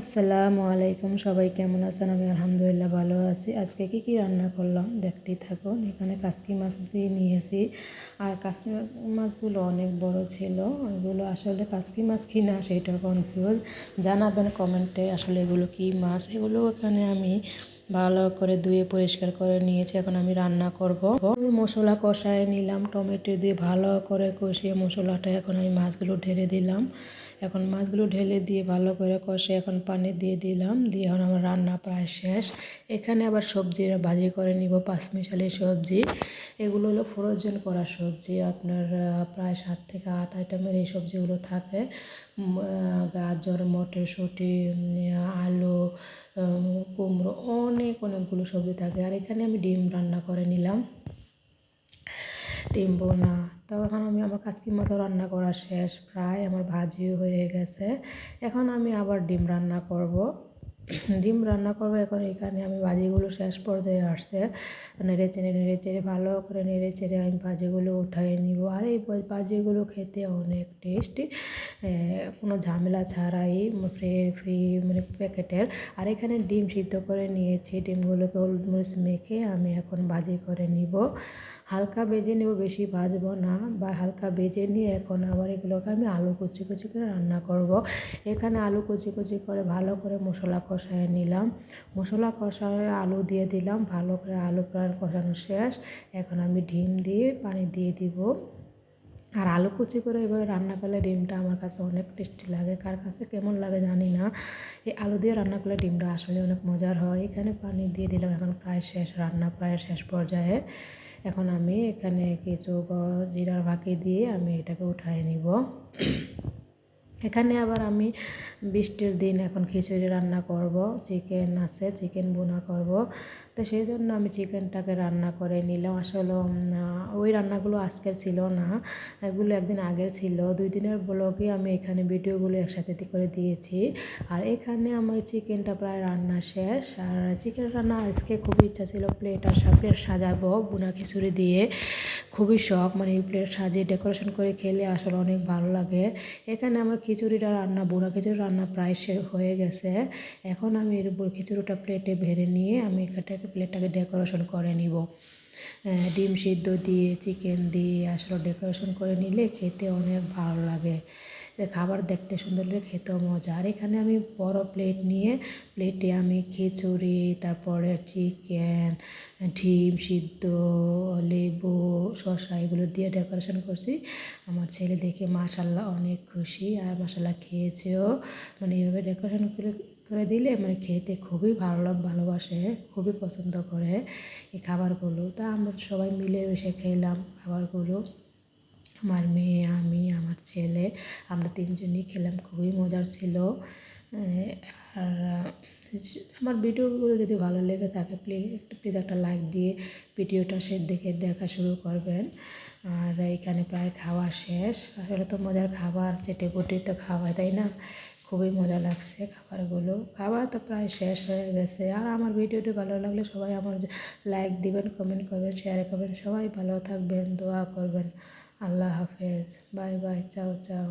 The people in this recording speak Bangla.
আসসালামু আলাইকুম, সবাই কেমন আছেন? আমি আলহামদুলিল্লাহ ভালো আছি। আজকে কি কি রান্না করলাম? দেখতেই থাকুন। এখানে কাসকি মাছ দিয়ে নিয়েছি। আর কাসকি মাছগুলো অনেক বড় ছিল। এগুলো আসলে কাসকি মাছ কি না সেটা কনফিউজ জানাবেন কমেন্টে আসলে এগুলো কি মাছ? এগুলো এখানে আমি ভালো করে ধুয়ে পরিষ্কার করে নিয়েছি। এখন আমি রান্না করব। মশলা কষায় নিলাম, টমেটো দিয়ে ভালো করে কষিয়ে মশলাটা এখন আমি মাছগুলো ঢেলে দিলাম। এখন মাছগুলো ঢেলে দিয়ে ভালো করে কষে এখন পানি দিয়ে দিলাম। দিয়ে এখন আমার রান্না প্রায় শেষ। এখানে আবার সবজি ভাজি করে নিব, পাঁচমিশালি সবজি। এগুলো হলো ফ্রোজেন করা সবজি। আপনার প্রায় সাত থেকে আট আইটেমের এই সবজিগুলো থাকে। গাজর, মটরশুঁটি আলু কুমড়ো, অনেক অনেকগুলো সবজি থাকে। আর এখানে আমি ডিম রান্না করে নিলাম। ডিম বোনা। তো এখন আমি আমার কাচকি মাছও রান্না করা শেষ। প্রায় আমার ভাজিও হয়ে গেছে। এখন আমি আবার ডিম রান্না করব। ডিম রান্না করব। এখন এখানে আমি ভাজিগুলো শেষ পর্যায়ে আসছে। নেড়ে চেড়ে নেড়ে চেড়ে ভালো করে নেড়ে চেড়ে আমি ভাজিগুলো উঠাই নিব। আর এই ভাজিগুলো খেতে অনেক টেস্টি। কোনো ঝামেলা ছাড়াই ফ্রি ফ্রি মানে প্যাকেটের। আর এখানে ডিম সিদ্ধ করে নিয়েছি। ডিমগুলোকে হলুদ মরিচ মেখে আমি এখন ভাজি করে নিব। হালকা ভেজে নেব বেশি ভাজবো না বা হালকা ভেজে নিয়ে এখন আবার এগুলোকে আমি আলু কুচি কুচি করে রান্না করব। এখানে আলু কুচি কুচি করে ভালো করে মশলা কষায় নিলাম। মশলা কষায় আলু দিয়ে দিলাম, ভালো করে আলু প্রায় কষানো শেষ। এখন আমি ডিম দিয়ে পানি দিয়ে দিব। আর আলু কুচি করে এভাবে রান্না করলে ডিমটা আমার কাছে অনেক টেস্টি লাগে। কার কাছে কেমন লাগে জানি না। এই আলু দিয়ে রান্না করলে ডিমটা আসলে অনেক মজার হয়। এখানে পানি দিয়ে দিলাম, এখন প্রায় শেষ, রান্না প্রায় শেষ পর্যায়ে। এখন আমি এখানে কিছু জিরার ফাঁকি দিয়ে আমি এটাকে উঠাই নিব। এখানে আবার আমি বৃষ্টির দিন এখন খিচুড়ি রান্না করব, চিকেন আছে, চিকেন বোনা করব। তো সেই জন্য আমি চিকেনটাকে রান্না করে নিলাম। আসলে ওই রান্নাগুলো আজকের ছিল না, এগুলো একদিন আগের ছিল। দুই দিনের ব্লগে আমি এখানে ভিডিওগুলো একসাথে করে দিয়েছি। আর এখানে আমার চিকেনটা প্রায় রান্না শেষ। আর চিকেন রান্না আজকে খুবই ইচ্ছা ছিল প্লেট আর প্লেট সাজাবো বোনা খিচুড়ি দিয়ে। খুবই শখ মানে প্লেট সাজিয়ে ডেকোরেশন করে খেলে আসলে অনেক ভালো লাগে। এখানে আমার খিচুড়িটা রান্না বোড়া খিচুড়ি রান্না প্রায় হয়ে গেছে। এখন আমি এর উপর খিচুড়িটা প্লেটে ভেড়ে নিয়ে আমি এটাকে প্লেটটাকে ডেকোরেশন করে নিব। ডিম সিদ্ধ দিয়ে চিকেন দিয়ে, আসলে ডেকোরেশন করে নিলে খেতে অনেক ভালো লাগে। খাবার দেখতে সুন্দর লাগে, খেতেও মজা। আর এখানে আমি বড় প্লেট নিয়ে প্লেটে আমি খিচুড়ি, তারপরে চিকেন ডিম সিদ্ধ, লেবু, শসা এগুলো দিয়ে ডেকোরেশন করছি। আমার ছেলে দেখে মাশাল্লাহ অনেক খুশি আর মাশাল্লাহ খেয়েছেও। মানে এইভাবে ডেকোরেশন করে করে দিলে মানে খেতে খুবই ভালো ভালোবাসে, খুবই পছন্দ করে এই খাবারগুলো। তা আমরা সবাই মিলে বসে খেলাম খাবারগুলো। আমার মেয়ে, আমি ছেলে। আমরা তিনজনই খেলাম, খুবই মজার ছিল। আর, আমার ভিডিওগুলো যদি ভালো লেগে থাকে প্লিজ একটু প্লিজ একটা লাইক দিয়ে ভিডিওটা সে দেখে দেখা শুরু করবেন। আর এখানে প্রায় খাওয়া শেষ। আসলে তো মজার খাবার, চেটে পুটে তো খাওয়া তাই না? খুবই মজা লাগছে খাবারগুলো। খাবার তো প্রায় শেষ হয়ে গেছে। আর আমার ভিডিওটি ভালো লাগলে সবাই আমার লাইক দিবেন কমেন্ট করবেন শেয়ার করবেন। সবাই ভালো থাকবেন, দোয়া করবেন। আল্লাহ হাফেজ। বাই বাই চাও চাও।